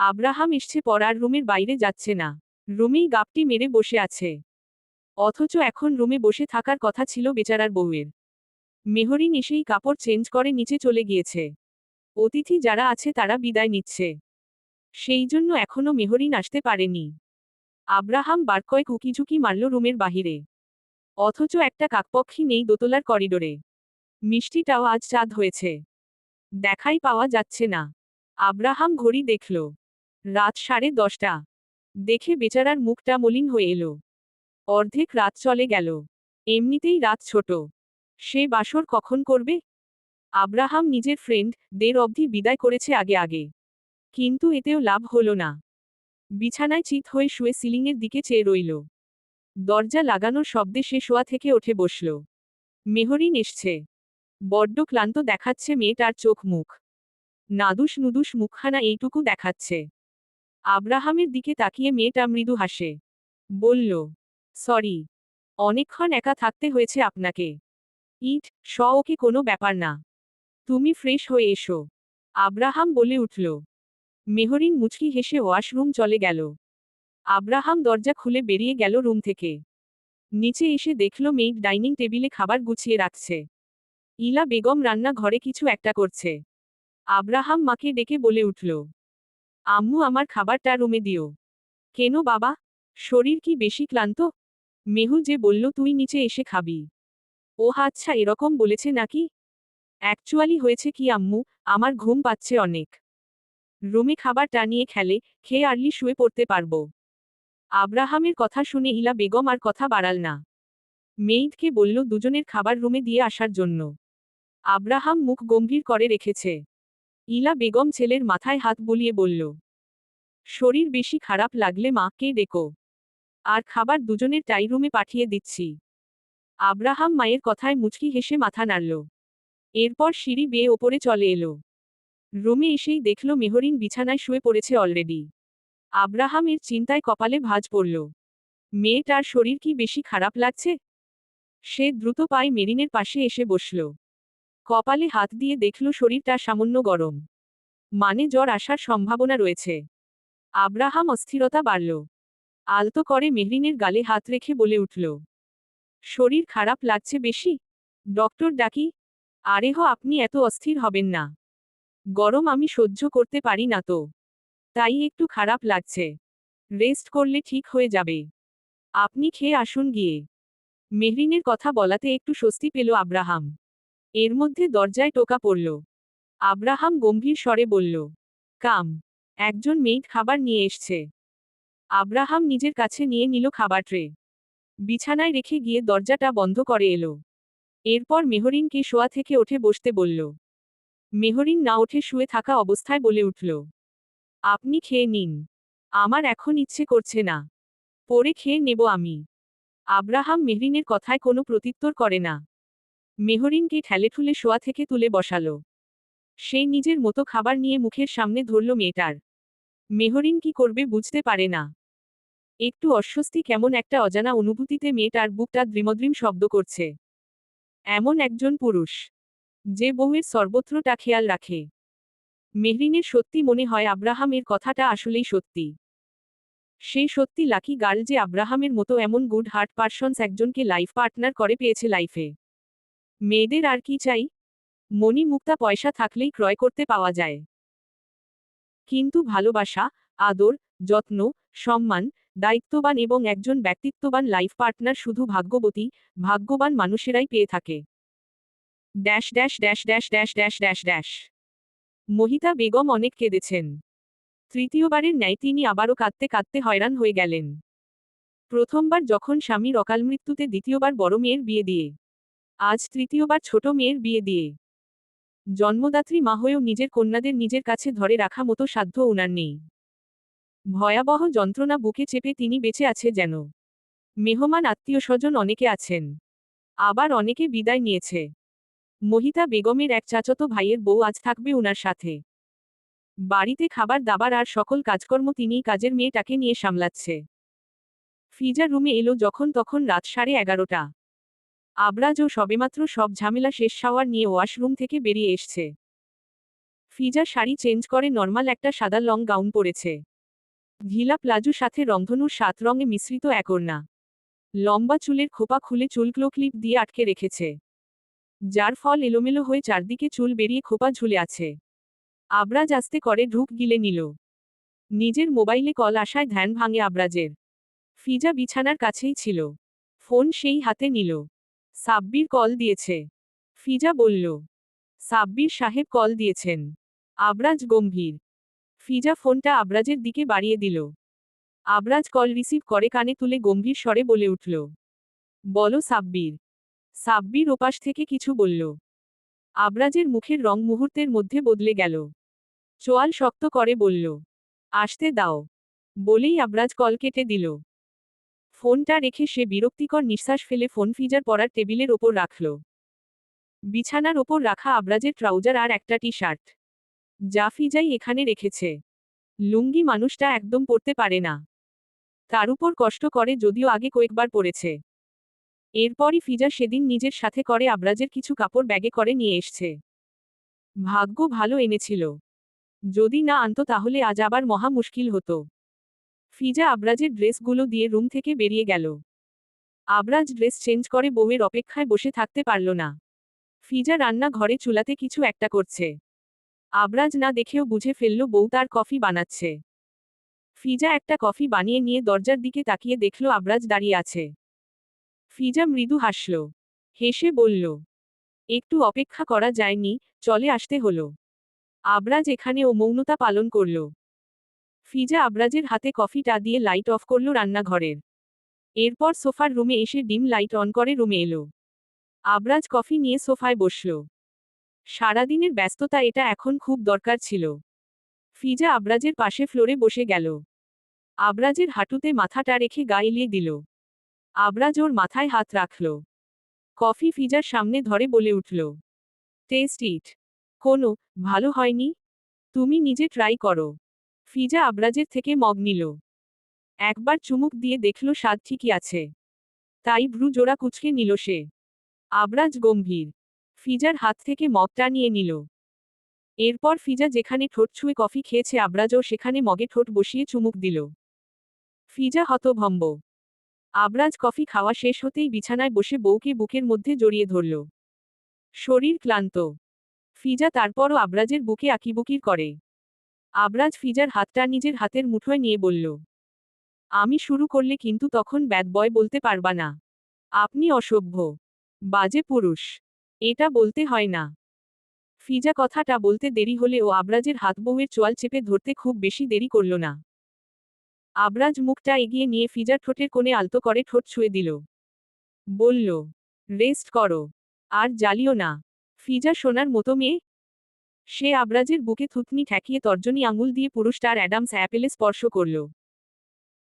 Abraham এসছে পড়ার রুমের বাইরে যাচ্ছে না। রুমেই গাপটি মেরে বসে আছে। অথচ এখন রুমে বসে থাকার কথা ছিল বেচারার বউয়ের। মেহরিন এসেই কাপড় চেঞ্জ করে নিচে চলে গিয়েছে। অতিথি যারা আছে তারা বিদায় নিচ্ছে। সেই জন্য এখনও মেহরিন আসতে পারেনি। আব্রাহাম বার কয়েক উকিঝুঁকি মারল রুমের বাহিরে। অথচ একটা কাকপক্ষী নেই দোতলার করিডোরে। মিষ্টিটাও আজ চাঁদ হয়েছে। দেখাই পাওয়া যাচ্ছে না। আব্রাহাম ঘড়ি দেখল। রাত সাড়ে দশটা। দেখে বেচারার মুখটা মলিন হয়ে এলো। অর্ধেক রাত চলে গেল। এমনিতেই রাত ছোট। সে বাসর কখন করবে? আব্রাহাম নিজের ফ্রেন্ড দের অবধি বিদায় করেছে আগে আগে। কিন্তু এতেও লাভ হলো না। বিছানায় চিত হয়ে শুয়ে সিলিংয়ের দিকে চেয়ে রইল। দরজা লাগানোর শব্দে সে শোয়া থেকে উঠে বসল। মেহরিন এসছে। বড্ড ক্লান্ত দেখাচ্ছে মেয়েটার চোখ মুখ। নাদুস নুদুস মুখখানা এইটুকু দেখাচ্ছে। আব্রাহামের দিকে তাকিয়ে মেয়েটা মৃদু হাসে। বলল, সরি, অনেকক্ষণ একা থাকতে হয়েছে আপনাকে। ইট স ওকে কোনো ব্যাপার না। তুমি ফ্রেশ হয়ে এসো। আব্রাহাম বলে উঠল। মেহরিন মুচকি হেসে ওয়াশরুম চলে গেল। আব্রাহাম দরজা খুলে বেরিয়ে গেল রুম থেকে। নিচে এসে দেখল মেয়েট ডাইনিং টেবিলে খাবার গুছিয়ে রাখছে। ইলা বেগম রান্না ঘরে কিছু একটা করছে। আব্রাহাম মাকে ডেকে বলে উঠল আম্মু আমার খাবারটা রুমে দিও। কেন বাবা? শরীর কি বেশি ক্লান্ত? মেহু যে বলল, তুই নিচে এসে খাবি। ও আচ্ছা এরকম বলেছে নাকি? অ্যাকচুয়ালি হয়েছে কি আম্মু, আমার ঘুম পাচ্ছে অনেক। রুমে খাবার টানিয়ে খেলে, খেয়ে আর্লি শুয়ে পড়তে পারব। আব্রাহামের কথা শুনে ইলা বেগম আর কথা বাড়াল না। মেইদকে বলল, দুজনের খাবার রুমে দিয়ে আসার জন্য। আব্রাহাম মুখ গম্ভীর করে রেখেছে। ইলা বেগম ছেলের মাথায় হাত বুলিয়ে বলল, শরীর বেশি খারাপ লাগলে মাকে ডেকো। আর খাবার দুজনের টাই রুমে পাঠিয়ে দিচ্ছি আব্রাহাম মায়ের কথায় মুচকি হেসে মাথা নাড়ল। এরপর সিঁড়ি বেয়ে ওপরে চলে এলো। রুমে এসেই দেখল মেহরিন বিছানায় শুয়ে পড়েছে অলরেডি। আব্রাহামের চিন্তায় কপালে ভাজ পড়ল, মেয়েটার শরীর কি বেশি খারাপ লাগছে সে দ্রুত পায়ে মেরিনের পাশে এসে বসল। কপালে হাত দিয়ে দেখল শরীরটা সামান্য গরম। মানে জ্বর আসার সম্ভাবনা রয়েছে। আব্রাহাম অস্থিরতা বাড়ল। আলতো করে মেহরিনের গালে হাত রেখে বলে উঠল, শরীর খারাপ লাগছে বেশি? ডক্টর ডাকি আরে হো আপনি এত অস্থির হবেন না। গরম আমি সহ্য করতে পারি না তো। তাই একটু খারাপ লাগছে। রেস্ট করলে ঠিক হয়ে যাবে। আপনি খেয়ে আসুন গিয়ে। মেহরিনের কথা বলাতে একটু স্বস্তি পেল আব্রাহাম। এর মধ্যে দরজায় টোকা পড়ল। আব্রাহাম গম্ভীর স্বরে বলল, কাম, একজন মেয়েট খাবার নিয়ে এসছে। আব্রাহাম নিজের কাছে নিয়ে নিল খাবার ট্রে। বিছানায় রেখে গিয়ে দরজাটা বন্ধ করে এলো। এরপর মেহরিনকে শোয়া থেকে ওঠে বসতে বলল। মেহরিন না ওঠে শুয়ে থাকা অবস্থায় বলে উঠল, আপনি খেয়ে নিন। আমার এখন ইচ্ছে করছে না। পরে খেয়ে নেব আমি। আব্রাহাম মেহরিনের কথায় কোনো প্রত্যুত্তর করে না। মেহরিনকে ঠেলেঠুলে শোয়া থেকে তুলে বসালো। সে নিজের মতো খাবার নিয়ে মুখের সামনে ধরল মেয়েটার। মেহরিন কি করবে বুঝতে পারে না। একটু অস্বস্তি কেমন একটা অজানা অনুভূতিতে মেয়েটার বুকটা দ্রিমদ্রিম শব্দ করছে। এমন একজন পুরুষ, যে বউয়ের সর্বত্রটা খেয়াল রাখে। মেহরিনের সত্যি মনে হয় আব্রাহামের কথাটা আসলেই সত্যি। সেই সত্যি লাকি গার্ল যে আব্রাহামের মতো এমন গুড হার্ট পার্সনস একজনকে লাইফ পার্টনার করে পেয়েছে লাইফে। মেয়েদের আর কি চাই? মনি মুক্তা পয়সা থাকলেই ক্রয় করতে পাওয়া যায়। কিন্তু ভালোবাসা, আদর, যত্ন, সম্মান, দায়িত্ববান এবং একজন ব্যক্তিত্ববান লাইফ পার্টনার শুধু ভাগ্যবতী, ভাগ্যবান মানুষেরাই পেয়ে থাকে। Dash dash dash dash dash dash dash dash. Mohita Begum অনেক কেঁদেছেন। তৃতীয়বারের ন্যায় তিনি আবারও কাঁদতে কাঁদতে হয়রান হয়ে গেলেন। প্রথমবার যখন স্বামীর অকাল মৃত্যুতে দ্বিতীয়বার বড় মেয়ের বিয়ে দিয়ে আজ তৃতীয়বার ছোট মেয়ের বিয়ে দিয়ে। জন্মদাত্রী মা হয়েও নিজের কন্যাদের নিজের কাছে ধরে রাখা মতো সাধ্য ওনার নেই। ভয়াবহ যন্ত্রণা বুকে চেপে তিনি বেঁচে আছে যেন। মেহমান আত্মীয় স্বজন অনেকে আছেন। আবার অনেকে বিদায় নিয়েছে। মহিতা বেগমের এক চাচতো ভাইয়ের বউ আজ থাকবে উনার সাথে। বাড়িতে খাবার, দাবার আর সকল কাজকর্ম তিনি কাজের মেয়েটাকে নিয়ে সামলাচ্ছে। ফিজা রুমে এলো যখন তখন রাত সাড়ে এগারোটা। আবরাজও সবেমাত্র সব ঝামেলা শেষ সাওয়ার নিয়ে ওয়াশরুম থেকে বেরিয়ে এসছে। ফিজা শাড়ি চেঞ্জ করে নর্মাল একটা সাদা লং গাউন পরেছে। ঘিলা প্লাজু সাথে রংধনুর সাত রঙে মিশ্রিত একর্ণা লম্বা চুলের খোপা খুলে চুলগুলো ক্লিপ দিয়ে আটকে রেখেছে। যার ফল এলোমেলো হয়ে চারদিকে চুল বেরিয়ে খোপা ঝুলে আছে। আবরাজ আস্তে করে ঢুক গিলে নিল। নিজের মোবাইলে কল আসায় ধ্যান ভাঙে আবরাজের। ফিজা বিছানার কাছেই ছিল। ফোন সেই হাতে নিল। সাব্বির কল দিয়েছে। ফিজা বলল, সাব্বির সাহেব কল দিয়েছেন। আবরাজ গম্ভীর। ফিজা ফোনটা আবরাজের দিকে বাড়িয়ে দিল। আবরাজ কল রিসিভ করে কানে তুলে গম্ভীর স্বরে বলে উঠল, বলো সাব্বির। সাব্বির ওপাশ থেকে কিছু বলল। আবরাজের মুখের রং মুহূর্তের মধ্যে বদলে গেল। চোয়াল শক্ত করে বলল, আসতে দাও। বলেই আবরাজ কল কেটে দিল। ফোনটা রেখে সে বিরক্তিকর নিঃশ্বাস ফেলে ফোন ফিজার পরার টেবিলের ওপর রাখল। বিছানার ওপর রাখা আবরাজের ট্রাউজার আর একটা টি শার্ট যা ফিজাই এখানে রেখেছে। লুঙ্গি মানুষটা একদম পরতে পারে না। তার উপর কষ্ট করে যদিও আগে কয়েকবার পড়েছে এরপরই ফিজা সেদিন নিজের সাথে করে আবরাজের কিছু কাপড় ব্যাগে করে নিয়ে এসছে। ভাগ্য ভালো এনেছিল। যদি না আনত তাহলে আজ আবার মহা মুশকিল হতো। ফিজা আবরাজের ড্রেসগুলো দিয়ে রুম থেকে বেরিয়ে গেল। আবরাজ ড্রেস চেঞ্জ করে বউয়ের অপেক্ষায় বসে থাকতে পারল না। ফিজা রান্না ঘরে চুলাতে কিছু একটা করছে। আবরাজ না দেখেও বুঝে ফেলল বউ তার কফি বানাচ্ছে। ফিজা একটা কফি বানিয়ে নিয়ে দরজার দিকে তাকিয়ে দেখল আবরাজ দাঁড়িয়ে আছে। ফিজা মৃদু হাসল। হেসে বলল, একটু অপেক্ষা করা যায়নি, চলে আসতে হলো। আবরাজ এখানে ও মৌনতা পালন করল। ফিজা আবরাজের হাতে কফিটা দিয়ে লাইট অফ করল রান্নাঘরের। এরপর সোফার রুমে এসে ডিম লাইট অন করে রুমে এলো। আবরাজ কফি নিয়ে সোফায় বসল। সারাদিনের ব্যস্ততা এটা এখন খুব দরকার ছিল। ফিজা আবরাজের পাশে ফ্লোরে বসে গেল। আবরাজের হাঁটুতে মাথাটা রেখে গা এলিয়ে দিল। আবরাজ ওর মাথায় হাত রাখল। কফি ফিজার সামনে ধরে বলে উঠল টেস্ট ইট কোনো, ভালো হয়নি। তুমি নিজে ট্রাই করো। ফিজা আবরাজের থেকে মগ নিল। একবার চুমুক দিয়ে দেখল স্বাদ ঠিকই আছে। তাই ভ্রু জোড়া কুচকে নিল সে। আবরাজ গম্ভীর। ফিজার হাত থেকে মগটা নিয়ে নিল। এরপর ফিজা যেখানে ঠোঁট ছুঁয়ে কফি খেয়েছে আবরাজও সেখানে মগে ঠোঁট বসিয়ে চুমুক দিল। ফিজা হতভম্ব। আবরাজ কফি খাওয়া শেষ হতেই বিছানায় বসে বউকে বুকের মধ্যে জড়িয়ে ধরল। শরীর ক্লান্ত। ফিজা তারপরও আবরাজের বুকে আঁকিবুকির করে। আবরাজ ফিজার হাতটা নিজের হাতের মুঠোয় নিয়ে বলল, আমি শুরু করলে কিন্তু তখন ব্যাড বয় বলতে পারবা না। আপনি অসভ্য, বাজে পুরুষ, এটা বলতে হয় না ফিজা কথাটা বলতে দেরি হলে ও আবরাজের হাত বউয়ের চোয়াল চেপে ধরতে খুব বেশি দেরি করল না। আবরাজ মুখটা এগিয়ে নিয়ে ফিজার ঠোঁটের কোণে আলতো করে ঠোঁট ছুঁয়ে দিল। বলল, রেস্ট করো, আর জ্বালিও না। ফিজা সোনার মতো মেয়ে সে আবরাজের বুকে থুতনি ঠেকিয়ে তর্জনী আঙুল দিয়ে পুরুষটার অ্যাডামস অ্যাপেলে স্পর্শ করল।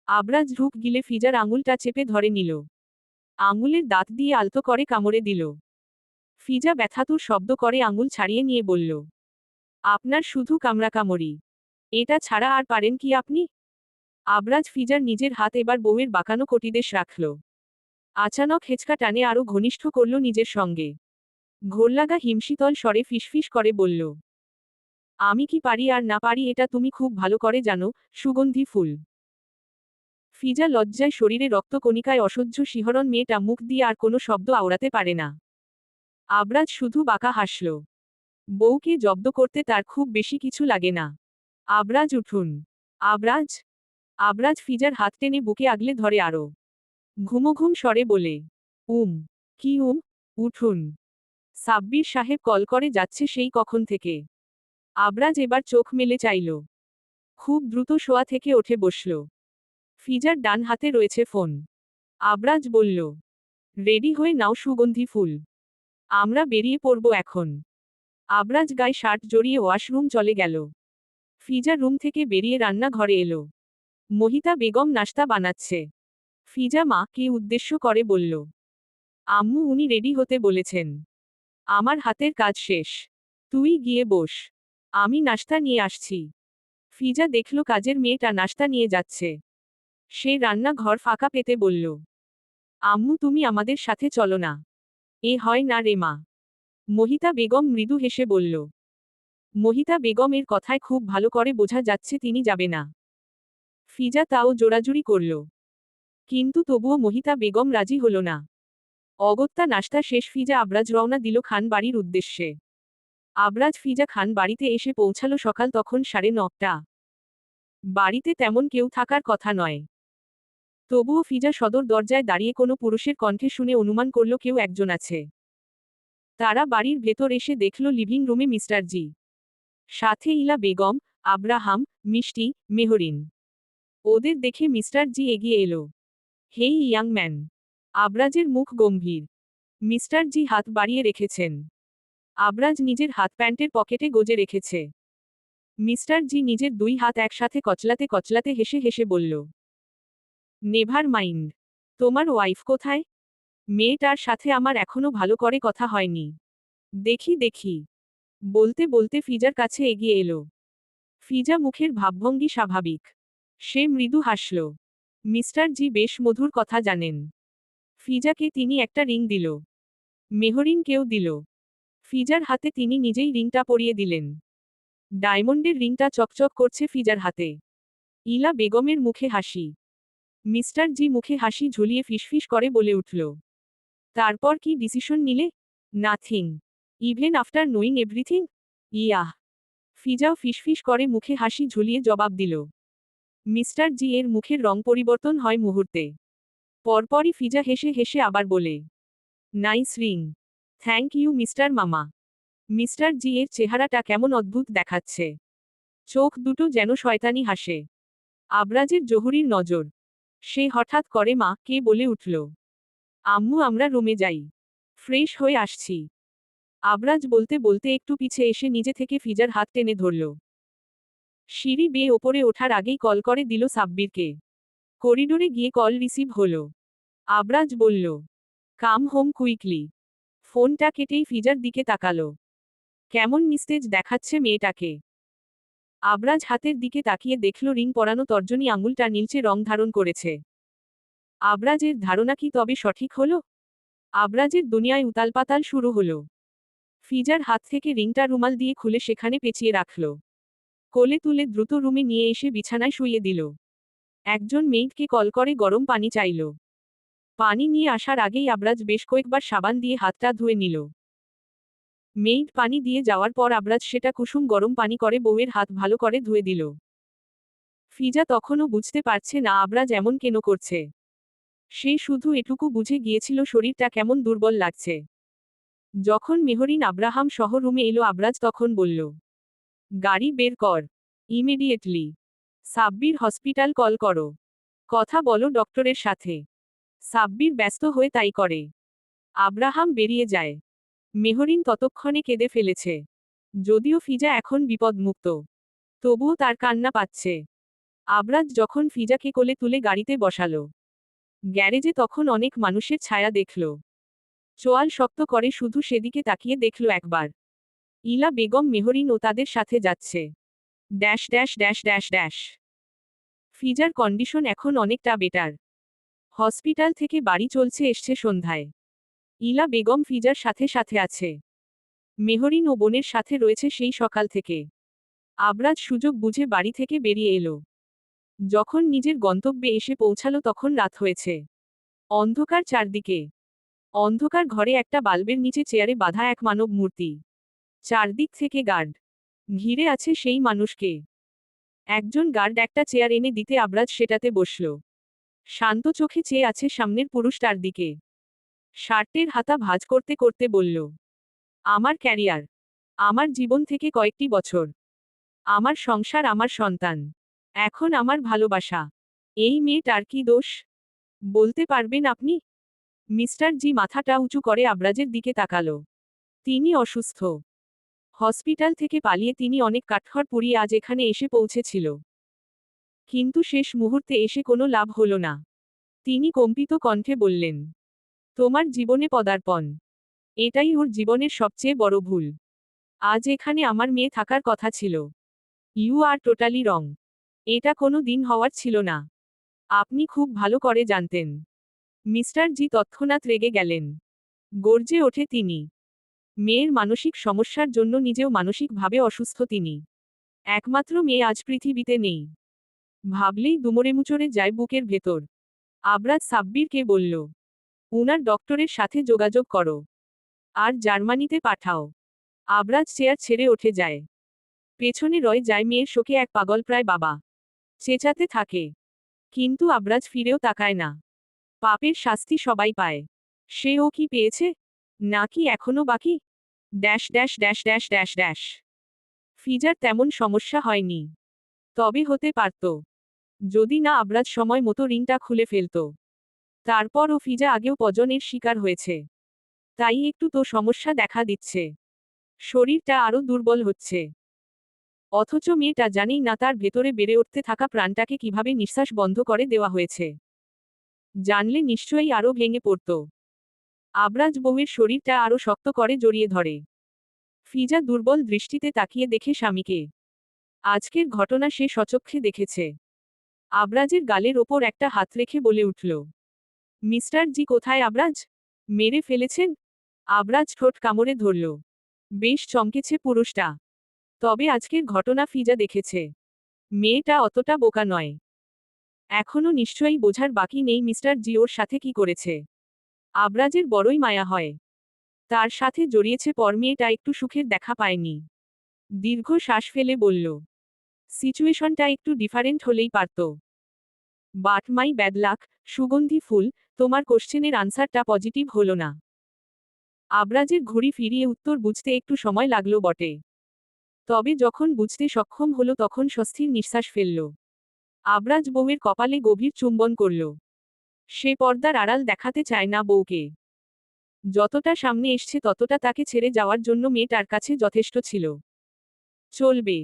আবরাজ ঢুক গিলে ফিজার আঙুলটা চেপে ধরে নিল। আঙুলের দাঁত দিয়ে আলতো করে কামড়ে দিল। ফিজা ব্যথাতুর শব্দ করে আঙুল ছাড়িয়ে নিয়ে বলল, আপনার শুধু কামড়াকামড়ি। এটা ছাড়া আর পারেন কি আপনি? আবরাজ ফিজার নিজের হাত এবার বউয়ের বাঁকানো কটিদেশ রাখল। আচানক হেঁচকা টানে আরও ঘনিষ্ঠ করল নিজের সঙ্গে। ঘোরলাগা হিমশীতল স্বরে ফিসফিস করে বলল আমি কি পারি আর না পারি এটা তুমি খুব ভালো করে জানো, সুগন্ধি ফুল। ফিজা লজ্জায় শরীরে রক্তকণিকায় অসহ্য শিহরণ মেয়েটা মুখ দিয়ে আর কোনো শব্দ আওড়াতে পারে না। আবরাজ শুধু বাঁকা হাসল। বউকে জব্দ করতে তার খুব বেশি কিছু লাগে না। আবরাজ উঠুন। আবরাজ? আবরাজ ফিজার হাত টেনে বুকে আগলে ধরে আরও। ঘুমোঘুম স্বরে বলে, উম, কি উম? উঠুন। সাব্বির সাহেব কল করে যাচ্ছে সেই কখন থেকে। আবরাজ এবার চোখ মেলে চাইল। খুব দ্রুত শোয়া থেকে ওঠে বসল। ফিজার ডান হাতে রয়েছে ফোন। আবরাজ বলল, রেডি হয়ে নাও সুগন্ধি ফুল। আমরা বেরিয়ে পড়ব এখন। আবরাজ গায়ে শার্ট জড়িয়ে ওয়াশরুম চলে গেল। ফিজা রুম থেকে বেরিয়ে রান্না ঘরে এলো। মহিতা বেগম নাস্তা বানাচ্ছে। ফিজা মা কে উদ্দেশ্য করে বলল। আম্মু উনি রেডি হতে বলেছেন। আমার হাতের কাজ শেষ। তুই গিয়ে বস। আমি নাস্তা নিয়ে আসছি। ফিজা দেখল কাজের মেয়েটা নাস্তা নিয়ে যাচ্ছে। সে রান্না ঘর ফাঁকা পেতে বলল, আম্মু, তুমি আমাদের সাথে চলো না। এ হয় না রে মা। মহিতা বেগম মৃদু হেসে বলল, মহিতা বেগমের কথায় খুব ভালো করে বোঝা যাচ্ছে তিনি যাবে না। ফিজা তাও জোরাজুরি করল, কিন্তু তবুও মহিতা বেগম রাজি হল না। অগত্যা নাস্তা শেষ, ফিজা আবরাজ রওনা দিল খান বাড়ির উদ্দেশ্যে। আবরাজ ফিজা খান বাড়িতে এসে পৌঁছালো সকাল তখন সাড়ে নটা। বাড়িতে তেমন কেউ থাকার কথা নয়। তবুও ফিজা সদর দরজায় দাঁড়িয়ে কোনো পুরুষের কণ্ঠে শুনে অনুমান করল, কেউ একজন আছে। তারা বাড়ির ভেতর এসে দেখল লিভিং রুমে মিস্টার জি। সাথে ইলা বেগম, আব্রাহাম, মিষ্টি, মেহরিন। ওদের দেখে মিস্টার জি এগিয়ে এলো। হেই, ইয়াং ম্যান। আবরাজের মুখ গম্ভীর। মিস্টার জি হাত বাড়িয়ে রেখেছেন। আবরাজ নিজের হাত প্যান্টের পকেটে গোজে রেখেছে। মিস্টার জি নিজের দুই হাত একসাথে কচলাতে কচলাতে হেসে হেসে বলল, নেভার মাইন্ড, তোমার ওয়াইফ কোথায়? মেয়েটার সাথে আমার এখনও ভালো করে কথা হয়নি। দেখি দেখি। বলতে বলতে ফিজার কাছে এগিয়ে এলো। ফিজা মুখের ভাবভঙ্গি স্বাভাবিক। সে মৃদু হাসল, মিস্টার জি বেশ মধুর কথা জানেন। ফিজাকে তিনি একটা রিং দিল। মেহরিনকেও দিল। ফিজার হাতে তিনি নিজেই রিংটা পরিয়ে দিলেন। ডায়মন্ডের রিংটা চকচক করছে ফিজার হাতে। ইলা বেগমের মুখে হাসি। মিস্টার জি মুখে হাসি ঝুলিয়ে ফিসফিস করে বলে উঠল, তারপর কি ডিসিশন নিলে? Nothing. Even after knowing everything? Yeah. ফিজাও ফিসফিস করে মুখে হাসি ঝুলিয়ে জবাব দিল, মিস্টার জি এর মুখের রং পরিবর্তন হয় মুহূর্তে। পরপরই ফিজা হেসে হেসে আবার বলে, nice ring. Thank you, mister Mama. Mister G এর চেহারাটা কেমন অদ্ভুত দেখাচ্ছে। চোখ দুটো যেন শয়তানি হাসে। আবরাজের জহুরির নজর। সে হঠাৎ করে মা, কে বলে উঠল। আম্মু, আমরা রুমে যাই। ফ্রেশ হয়ে আসছি। আবরাজ বলতে বলতে একটু পিছে এসে নিজে থেকে ফিজার হাত টেনে ধরল। সিঁড়ি বেয়ে ওপরে ওঠার আগেই কল করে দিল সাব্বিরকে। করিডোরে গিয়ে কল রিসিভ হলো। আবরাজ বলল, কাম হোম কুইকলি। ফোনটা কেটেই ফিজার দিকে তাকালো। কেমন নিস্তেজ দেখাচ্ছে মেয়েটাকে। আবরাজ হাতের দিকে তাকিয়ে দেখল রিং পরানো তর্জনী আঙুলটা নীলচে রং ধারণ করেছে। আবরাজের ধারণা কি তবে সঠিক হল? আবরাজের দুনিয়ায় উতালপাতাল শুরু হল। ফিজার হাত থেকে রিংটা রুমাল দিয়ে খুলে সেখানে পেঁচিয়ে রাখল। কোলে তুলে দ্রুত রুমে নিয়ে এসে বিছানায় শুইয়ে দিল। একজন মেয়েটকে কল করে গরম পানি চাইল। পানি নিয়ে আসার আগেই আবরাজ বেশ কয়েকবার সাবান দিয়ে হাতটা ধুয়ে নিল। মেইড পানি দিয়ে যাওয়ার পর আবরাজ সেটা কুসুম গরম পানি করে বউয়ের হাত ভালো করে ধুয়ে দিল। ফিজা তখনও বুঝতে পারছে না আবরাজ এমন কেন করছে। সে শুধু এটুকু বুঝে গিয়েছিল শরীরটা কেমন দুর্বল লাগছে। যখন মেহরিন আব্রাহাম সহ রুমে এলো আবরাজ তখন বলল, গাড়ি বের কর, ইমিডিয়েটলি। সাব্বির হসপিটাল কল করো। কথা বলো ডক্টরের সাথে। সাব্বির ব্যস্ত হয়ে তাই করে। আব্রাহাম বেরিয়ে যায়। মেহরিন ততক্ষণে কেঁদে ফেলেছে। যদিও ফিজা এখন বিপদমুক্ত। তবুও তার কান্না পাচ্ছে। আবরাজ যখন ফিজাকে কোলে তুলে গাড়িতে বসালো। গ্যারেজে তখন অনেক মানুষের ছায়া দেখল। চোয়াল শক্ত করে শুধু সেদিকে তাকিয়ে দেখল একবার। ইলা বেগম, মেহরিন ও তাদের সাথে যাচ্ছে। Dash dash dash dash dash. ফিজার condition এখন অনেকটা বেটার। হসপিটাল থেকে বাড়ি চলছে এসছে সন্ধ্যায়। ইলা বেগম ফিজার সাথে সাথে আছে। মেহরিন ও বোনের সাথে রয়েছে সেই সকাল থেকে। আবরাজ সুযোগ বুঝে বাড়ি থেকে বেরিয়ে এলো। যখন নিজের গন্তব্যে এসে পৌঁছালো তখন রাত হয়েছে। অন্ধকার চারদিকে। অন্ধকার ঘরে একটা বাল্বের নিচে চেয়ারে বাঁধা এক মানব মূর্তি। চারদিক থেকে গার্ড। ঘিরে আছে সেই মানুষকে। একজন গার্ড একটা চেয়ার এনে দিতে আবরাজ সেটাতে বসল। শান্ত চোখে চেয়ে আছে সামনের পুরুষটার দিকে। শার্টের হাতা ভাজ করতে করতে বলল, আমার ক্যারিয়ার, আমার জীবন থেকে কয়েকটি বছর, আমার সংসার, আমার সন্তান, এখন আমার ভালোবাসা, এই মেয়েটার কি দোষ? বলতে পারবেন আপনি? মিস্টার জি মাথাটা উঁচু করে আবরাজের দিকে তাকালো। তিনি অসুস্থ। হসপিটাল থেকে পালিয়ে তিনি অনেক কাঠখড় পুড়িয়ে আজ এখানে এসে পৌঁছেছিল। কিন্তু শেষ মুহূর্তে এসে কোনো লাভ হল না। তিনি কম্পিত কণ্ঠে বললেন, তোমার জীবনে পদার্পণ। এটাই ওর জীবনের সবচেয়ে বড় ভুল। আজ এখানে আমার মেয়ে থাকার কথা ছিল। You are totally wrong. এটা কোনো দিন হওয়ার ছিল না। আপনি খুব ভালো করে জানতেন। মিস্টার জি তৎক্ষণাৎ রেগে গেলেন। গর্জে ওঠে তিনি। মেয়ের মানসিক সমস্যার জন্য নিজেও মানসিকভাবে অসুস্থ তিনি। একমাত্র মেয়ে আজ পৃথিবীতে নেই। ভাবলেই দুমড়ে মুচড়ে যায় বুকের ভেতর। আবরাজ সাব্বিরকে বলল, উনার ডক্টরের সাথে যোগাযোগ করো আর জার্মানিতে পাঠাও। আবরাজ চেয়ার ছেড়ে উঠে যায়। পেছনে রয় যায় মেয়ের শোকে এক পাগলপ্রায় বাবা। চেঁচাতে থাকে, কিন্তু আবরাজ ফিরেও তাকায় না। পাপের শাস্তি সবাই পায়। সে ও কি পেয়েছে? নাকি এখনও বাকি? Dash dash dash dash dash dash. ফিজার তেমন সমস্যা হয়নি। তবে হতে পারত। যদি না আবরাজ সময় মতো রিংটা খুলে ফেলত। তারপর ও ফিজা আগেও পজনের শিকার হয়েছে। তাই একটু তো সমস্যা দেখা দিচ্ছে। শরীরটা আরও দুর্বল হচ্ছে। অথচ মেয়েটা জানেই না তার ভেতরে বেড়ে উঠতে থাকা প্রাণটাকে কীভাবে নিঃশ্বাস বন্ধ করে দেওয়া হয়েছে। জানলে নিশ্চয়ই আরও ভেঙে পড়ত। আবরাজ বউয়ের শরীরটা আরও শক্ত করে জড়িয়ে ধরে। ফিজা দুর্বল দৃষ্টিতে তাকিয়ে দেখে স্বামীকে। আজকের ঘটনা সে সচক্ষে দেখেছে। আবরাজের গালের ওপর একটা হাত রেখে বলে উঠল, মিস্টার জি কোথায় আবরাজ? মেরে ফেলেছেন? আবরাজ ঠোঁট কামড়ে ধরল, বেশ চমকেছে পুরুষটা। তবে আজকের ঘটনা ফিজা দেখেছে। মেয়েটা অতটা বোকা নয়। এখনও নিশ্চয়ই বোঝার বাকি নেই মিস্টার জি ওর সাথে কি করেছে। আবরাজের বড়ই মায়া হয়। তার সাথে জড়িয়েছে পর মেয়েটা একটু সুখের দেখা পায়নি। দীর্ঘ শ্বাস ফেলে বলল সিচুয়েশনটা একটু ডিফারেন্ট হলেই পারত। বাট, মাই ব্যাড লাক, সুগন্ধি ফুল, তোমার কোশ্চেনের আনসারটা পজিটিভ হলো না। আবরাজের ঘড়ি ফিরিয়ে উত্তর বুঝতে একটু সময় লাগল বটে। তবে যখন বুঝতে সক্ষম হলো তখন স্বস্তির নিঃশ্বাস ফেলল। আবরাজ বউয়ের কপালে গভীর চুম্বন করল। সে পর্দার আড়াল দেখাতে চায় না বউকে। যতটা সামনে এসছে ততটা তাকে ছেড়ে যাওয়ার জন্য মেয়েটার কাছে যথেষ্ট ছিল। চলবে।